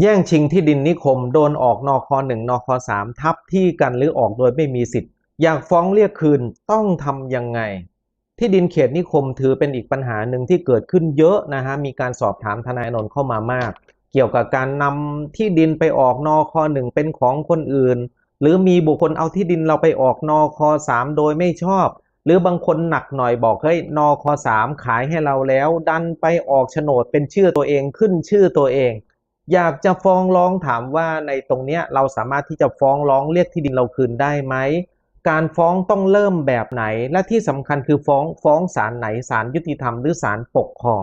แย่งชิงที่ดินนิคม โดนออกนคหนึ่งนคสามทับที่กันหรือออกโดยไม่มีสิทธิ์ อยากฟ้องเรียกคืนต้องทำยังไง ที่ดินเขตนิคมถือเป็นอีกปัญหาหนึ่งที่เกิดขึ้นเยอะนะฮะมีการสอบถามทนายนนท์เข้ามามาก เกี่ยวกับการนำที่ดินไปออกนคหนึ่งเป็นของคนอื่น หรือมีบุคคลเอาที่ดินเราไปออกนคสามโดยไม่ชอบ หรือบางคนหนักหน่อยบอกเฮ้ยนคสามขายให้เราแล้ว ดันไปออกโฉนดเป็นชื่อตัวเองขึ้นชื่อตัวเอง อยากจะฟ้องร้องถามว่าในตรงเนี้ยเราสามารถที่จะฟ้องร้องเรียกที่ดินเราคืนได้ไหม การฟ้องต้องเริ่มแบบไหน และที่สำคัญคือฟ้องฟ้องศาลไหนศาลยุติธรรมหรือศาลปกครอง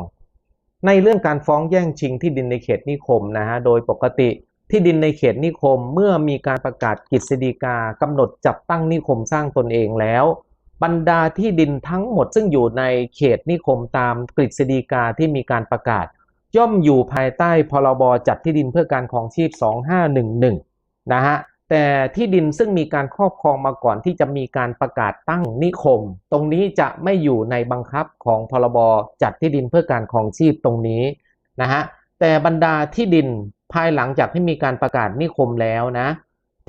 ในเรื่องการฟ้องแย่งชิงที่ดินในเขตนิคมนะฮะโดยปกติที่ดินในเขตนิคมเมื่อมีการประกาศกฤษฎีกากำหนดจัดตั้งนิคมสร้างตนเองแล้ว บรรดาที่ดินทั้งหมดซึ่งอยู่ในเขตนิคมตามกฤษฎีกาที่มีการประกาศ ย่อมอยู่ภายใต้พรบจัดที่ดินเพื่อการของชีพ 2511 นะฮะ แต่ที่ดินซึ่งมีการครอบครองมาก่อนที่จะมีการประกาศตั้งนิคม ตรงนี้จะไม่อยู่ในบังคับของพรบจัดที่ดินเพื่อการของชีพตรงนี้นะฮะ แต่บรรดาที่ดินภายหลังจากที่มีการประกาศนิคมแล้วนะ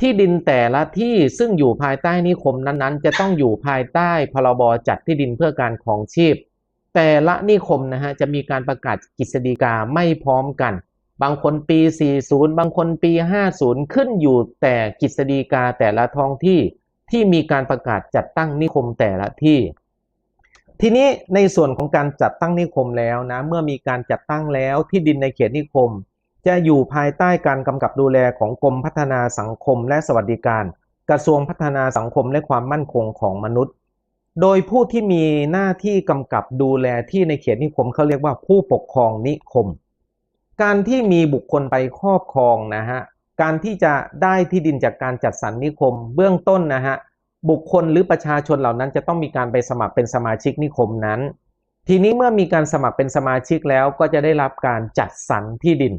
ที่ดินแต่ละที่ซึ่งอยู่ภายใต้นิคมนั้นๆ จะต้องอยู่ภายใต้พรบจัดที่ดินเพื่อการของชีพ แต่ละนิคมนะฮะจะมีการประกาศกฤษฎีกาไม่พร้อมกัน บางคนปี 40 บางคนปี 50 ขึ้นอยู่แต่กฤษฎีกาแต่ละท้องที่ที่มีการประกาศจัดตั้งนิคมแต่ละที่ ทีนี้ในส่วนของการจัดตั้งนิคมแล้วนะเมื่อมีการจัดตั้งแล้วที่ดินในเขตนิคม จะอยู่ภายใต้การกำกับดูแลของกรมพัฒนาสังคมและสวัสดิการ กระทรวงพัฒนาสังคมและความมั่นคงของมนุษย์ โดยผู้ที่มีหน้าที่กำกับดูแลที่ในเขตนิคมเขาเรียกว่าผู้ปกครองนิคม การที่มีบุคคลไปครอบครองนะฮะการที่จะได้ที่ดินจากการจัดสรรนิคม เบื้องต้นนะฮะบุคคลหรือประชาชนเหล่านั้นจะต้องมีการไปสมัครเป็นสมาชิกนิคมนั้น ทีนี้เมื่อมีการสมัครเป็นสมาชิกแล้วก็จะได้รับการจัดสรรที่ดิน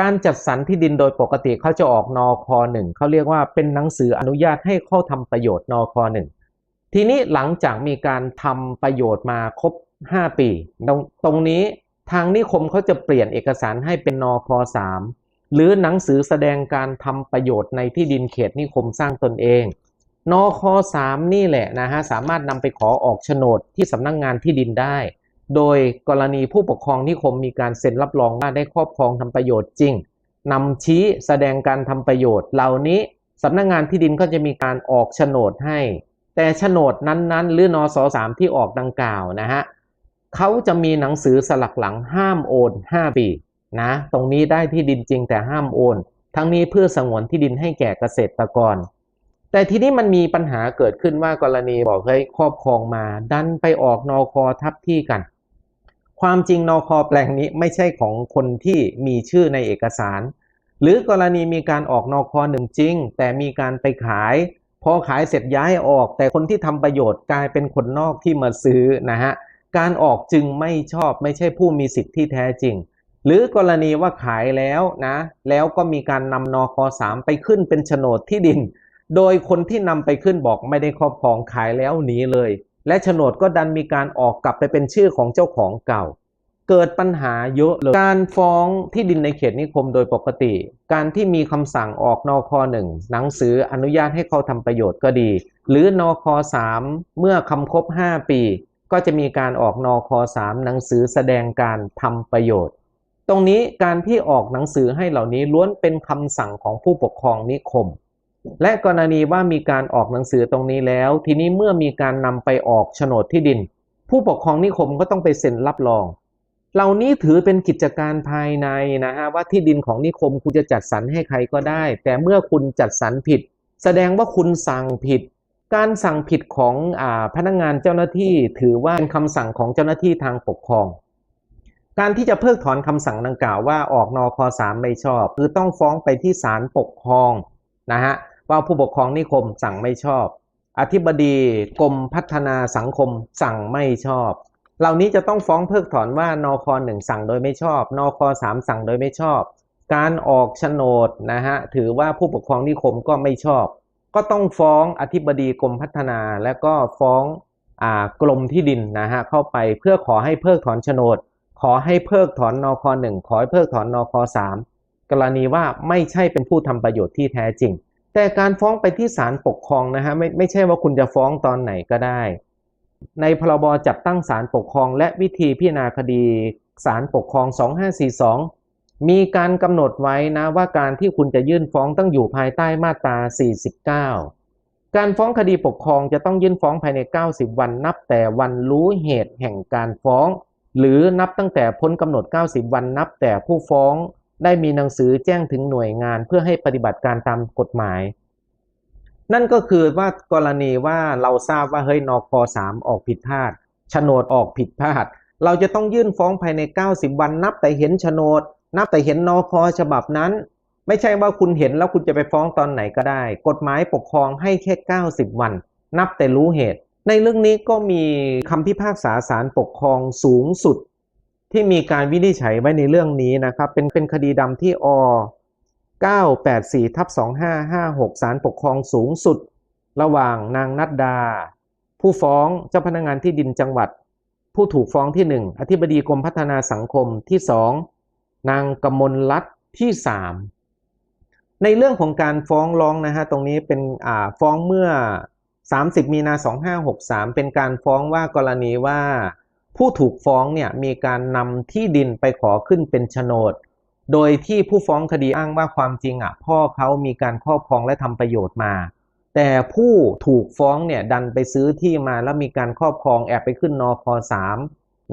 การจัดสรรที่ดินโดยปกติเขาจะออกนคหนึ่งเขาเรียกว่าเป็นหนังสืออนุญาตให้เข้าทำประโยชน์นคหนึ่ง ทีนี้หลังจากมีการทำประโยชน์มาครบ 5 ปีตรงตรงนี้ทางนิคมเขาจะเปลี่ยนเอกสารให้เป็นนค3หรือหนังสือแสดงการทำประโยชน์ในที่ดินเขตนิคมสร้างตนเองนค3นี่แหละนะฮะสามารถนำไปขอออกโฉนดที่สำนักงงานที่ดินได้ โดยกรณีผู้ปกครองนิคมมีการเซ็นรับรองว่าได้ครอบครองทำประโยชน์จริงนำชี้แสดงการทำประโยชน์ เหล่านี้สำนักงงานที่ดินก็จะมีการออกโฉนดให้ แต่โฉนดนั้นๆ หรือนอสสามที่ออกดังกล่าวนะฮะเขาจะมีหนังสือสลักหลังห้ามโอน 5 ปีนะตรงนี้ได้ที่ดินจริงแต่ห้ามโอน ทั้งนี้เพื่อสงวนที่ดินให้แก่เกษตรกร แต่ทีนี้มันมีปัญหาเกิดขึ้นว่ากรณีบอกเฮ้ยครอบครองมา ดันไปออกนอคอทับที่กัน ความจริงนอคอแปลงนี้ไม่ใช่ของคนที่มีชื่อในเอกสาร หรือกรณีมีการออกนอคอหนึ่งจริง แต่มีการไปขาย พอขายเสร็จย้ายออก แต่คนที่ทำประโยชน์กลายเป็นคนนอกที่มาซื้อนะฮะการออกจึงไม่ชอบไม่ใช่ผู้มีสิทธิ์ที่แท้จริง หรือกรณีว่าขายแล้วนะ แล้วก็มีการนำนอคสามไปขึ้นเป็นโฉนดที่ดิน โดยคนที่นำไปขึ้นบอกไม่ได้ครอบครองขายแล้วหนีเลย และโฉนดก็ดันมีการออกกลับไปเป็นชื่อของเจ้าของเก่า เกิดปัญหาเยอะเลย การฟ้องที่ดินในเขตนิคมโดยปกติ การที่มีคำสั่งออกนคหนึ่งหนังสืออนุญาตให้เขาทำประโยชน์ก็ดี หรือนคสามเมื่อคำครบ 5 ปี ก็จะมีการออกนคสามหนังสือแสดงการทำประโยชน์ ตรงนี้การที่ออกหนังสือให้เหล่านี้ล้วนเป็นคำสั่งของผู้ปกครองนิคม และกรณีว่ามีการออกหนังสือตรงนี้แล้ว ทีนี้เมื่อมีการนำไปออกโฉนดที่ดิน ผู้ปกครองนิคมก็ต้องไปเซ็นรับรอง เหล่านี้ถือเป็นกิจการภายในนะฮะว่าที่ดินของนิคมคุณจะจัดสรรให้ใครก็ได้ แต่เมื่อคุณจัดสรรผิด แสดงว่าคุณสั่งผิด การสั่งผิดของอพนักงานเจ้าหน้าที่ถือว่าเป็นคำสั่งของเจ้าหน้าที่ทางปกครอง การที่จะเพิกถอนคำสั่งดังกล่าวว่าออกนอคสามไม่ชอบ คือต้องฟ้องไปที่ศาลปกครองนะฮะว่าผู้ปกครองนิคมสั่งไม่ชอบ อธิบดีกรมพัฒนาสังคมสั่งไม่ชอบ เหล่านี้จะต้องฟ้องเพิกถอนว่านคหนึ่งสั่งโดยไม่ชอบ นคสามสั่งโดยไม่ชอบ การออกโฉนดนะฮะถือว่าผู้ปกครองนิคมก็ไม่ชอบ ก็ต้องฟ้องอธิบดีกรมพัฒนา และก็ฟ้องอกรมที่ดินนะฮะเข้าไปเพื่อขอให้เพิกถอนโฉนด ขอให้เพิกถอนนคหนึ่งขอให้เพิกถอนนคสามกรณีว่าไม่ใช่เป็นผู้ทำประโยชน์ที่แท้จริง แต่การฟ้องไปที่ศาลปกครองนะฮะไม่ไม่ใช่ว่าคุณจะฟ้องตอนไหนก็ได้ ในพรบจัดตั้งศาลปกครอง และวิธีพิจารณาคดีศาลปกครอง 2542 มีการกำหนดไว้นะว่าการที่คุณจะยื่นฟ้องต้องอยู่ภายใต้มาตรา 49 การฟ้องคดีปกครองจะต้องยื่นฟ้องภายใน 90 วันนับแต่วันรู้เหตุแห่งการฟ้อง หรือนับตั้งแต่พ้นกำหนด 90 วันนับแต่ผู้ฟ้องได้มีหนังสือแจ้งถึงหน่วยงานเพื่อให้ปฏิบัติการตามกฎหมาย นั่นก็คือว่ากรณีว่าเราทราบว่าเฮ้ยนคสามออกผิดพลาดโฉนดออกผิดพลาด เราจะต้องยื่นฟ้องภายใน 90 วันนับแต่เห็นโฉนด นับแต่เห็นนคฉบับนั้น ไม่ใช่ว่าคุณเห็นแล้วคุณจะไปฟ้องตอนไหนก็ได้ กฎหมายปกครองให้แค่ 90 วัน นับแต่รู้เหตุ ในเรื่องนี้ก็มีคำพิพากษาศาลปกครองสูงสุด ที่มีการวินิจฉัยไว้ในเรื่องนี้นะครับเป็นเป็นคดีดำที่อ 984ทับ2556 ศาลปกครองสูงสุด ระหว่างนางนัดดา ผู้ฟ้องเจ้าพนักงานที่ดินจังหวัด ผู้ถูกฟ้องที่ 1 อธิบดีกรมพัฒนาสังคมที่ 2 นางกมลรัตน์ที่ 3 ในเรื่องของการฟ้องร้องนะฮะตรงนี้เป็นฟ้องเมื่อ 30 มีนา 2563 เป็นการฟ้องว่ากรณีว่า ผู้ถูกฟ้องเนี่ยมีการนำที่ดินไปขอขึ้นเป็นโฉนด โดยที่ผู้ฟ้องคดีอ้างว่าความจริงอะพ่อเขามีการครอบครองและทำประโยชน์มา แต่ผู้ถูกฟ้องเนี่ยดันไปซื้อที่มาแล้วมีการครอบครองแอบไปขึ้นนคสาม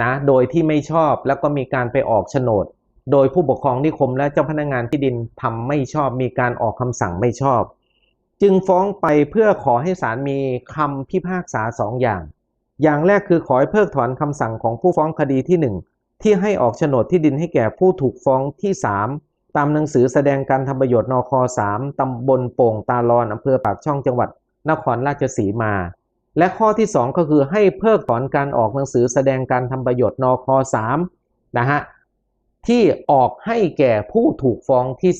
นะโดยที่ไม่ชอบแล้วก็มีการไปออกโฉนด โดยผู้ปกครองนิคมและเจ้าพนักงานที่ดินทำไม่ชอบมีการออกคำสั่งไม่ชอบ จึงฟ้องไปเพื่อขอให้ศาลมีคำพิพากษาสองอย่าง อย่างแรกคือขอให้เพิกถอนคำสั่งของผู้ฟ้องคดีที่ 1 ที่ให้ออกโฉนดที่ดินให้แก่ผู้ถูกฟ้องที่ 3 ตามหนังสือแสดงการทำประโยชน์นค3ตำบลโป่งตาลอนอำเภอปากช่องจังหวัด นครราชสีมา และข้อที่ 2 ก็คือให้เพิกถอนการออกหนังสือแสดงการทำประโยชน์นค3นะฮะที่ออกให้แก่ผู้ถูกฟ้องที่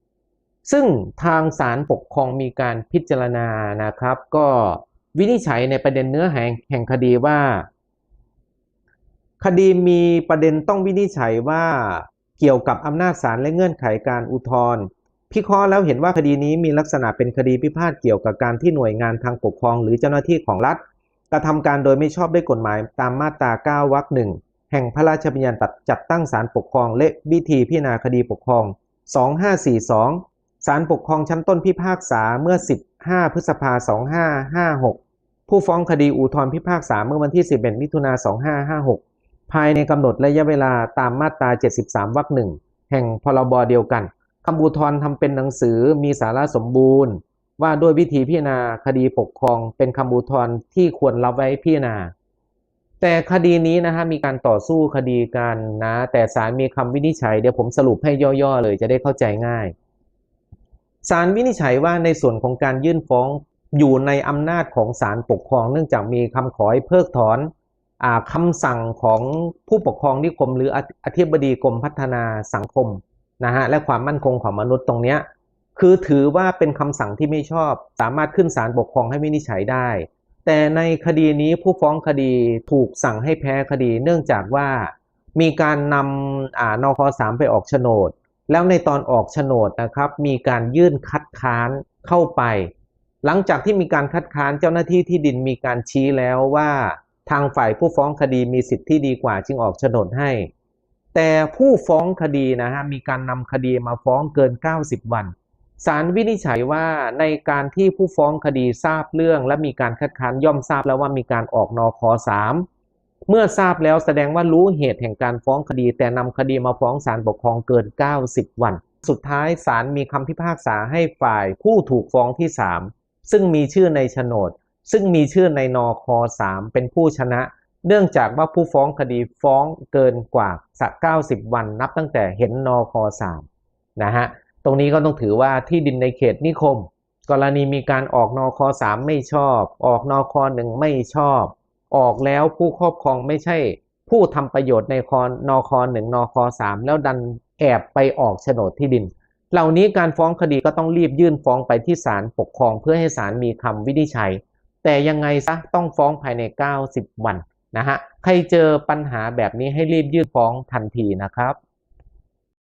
3 ซึ่งทางศาลปกครองมีการพิจารณานะครับ ก็วินิจฉัยในประเด็นเนื้อหาแห่งคดีว่า คดีมีประเด็นต้องวินิจฉัยว่าเกี่ยวกับอำนาจศาลและเงื่อนไขการอุทธรณ์พิเคราะห์แล้วเห็นว่าคดีนี้มีลักษณะเป็นคดีพิพาทเกี่ยวกับการที่หน่วยงานทางปกครอง หรือเจ้าหน้าที่ของรัฐกระทำการโดยไม่ชอบด้วยกฎหมายตามมาตรา 9 วรรคหนึ่งแห่งพระราชบัญญัติจัดตั้งศาลปกครอง และวิธีพิจารณาคดีปกครอง 2542ศาลปกครองชั้นต้นพิพากษาเมื่อ 15 พฤษภาคม2556 ผู้ฟ้องคดีอุทธรณ์พิพากษาเมื่อวันที่ 11 มิถุนายน2556 ภายในกำหนดระยะเวลาตามมาตรา 73 วรรคหนึ่งแห่งพรบเดียวกันคำอุทรทำเป็นหนังสือมีสาระสมบูรณ์ ว่าด้วยวิธีพิจารณาคดีปกครองเป็นคำอุทรที่ควรรับไว้พิจารณา แต่คดีนี้นะฮะมีการต่อสู้คดีกันนะ แต่ศาลมีคำวินิจฉัยเดี๋ยวผมสรุปให้ย่อๆเลยจะได้เข้าใจง่ายศาลวินิจฉัยว่าในส่วนของการยื่นฟ้องอยู่ในอำนาจของศาลปกครอง เนื่องจากมีคำขอให้เพิกถอน คำสั่งของผู้ปกครองนิคม หรืออธิบดีกรมพัฒนาสังคมนะฮะและความมั่นคงของมนุษย์ตรงเนี้ยคือถือว่าเป็นคำสั่งที่ไม่ชอบ สามารถขึ้นศาลปกครองให้วินิจฉัยได้ แต่ในคดีนี้ผู้ฟ้องคดีถูกสั่งให้แพ้คดี เนื่องจากว่ามีการนำอ่านคสามไปออกโฉนด แล้วในตอนออกโฉนดนะครับ มีการยื่นคัดค้านเข้าไป หลังจากที่มีการคัดค้านเจ้าหน้าที่ที่ดินมีการชี้แล้วว่า ทางฝ่ายผู้ฟ้องคดีมีสิทธิ์ที่ดีกว่าจึงออกโฉนดให้ แต่ผู้ฟ้องคดีนะฮะมีการนำคดีมาฟ้องเกิน 90 วันศาลวินิจฉัยว่าในการที่ผู้ฟ้องคดีทราบเรื่อง และมีการคัดค้านย่อมทราบแล้วว่ามีการออกนอคอสามเมื่อทราบแล้วแสดงว่ารู้เหตุแห่งการฟ้องคดี แต่นำคดีมาฟ้องศาลปกครองเกิน 90 วัน สุดท้ายศาลมีคำพิพากษาให้ฝ่ายผู้ถูกฟ้องที่ 3 ซึ่งมีชื่อในโฉนด ซึ่งมีชื่อในนอคอ3เป็นผู้ชนะ เนื่องจากว่าผู้ฟ้องคดีฟ้องเกินกว่าสัก90 วันนับตั้งแต่เห็นนอคอ3นะฮะตรงนี้ก็ต้องถือว่าที่ดินในเขตนิคม กรณีมีการออกนอคอ3ไม่ชอบ ออกนอคอ1ไม่ชอบ ออกแล้วผู้ครอบครองไม่ใช่ผู้ทำประโยชน์ในคอนอคอ1นอคอ3แล้วดันแอบไปออกโฉนดที่ดิน เหล่านี้การฟ้องคดีก็ต้องรีบยื่นฟ้องไปที่ศาลปกครองเพื่อให้ศาลมีคำวินิจฉัย แต่ยังไงซะต้องฟ้องภายใน 90 วันนะฮะ ใครเจอปัญหาแบบนี้ให้รีบยื่นฟ้องทันทีนะครับ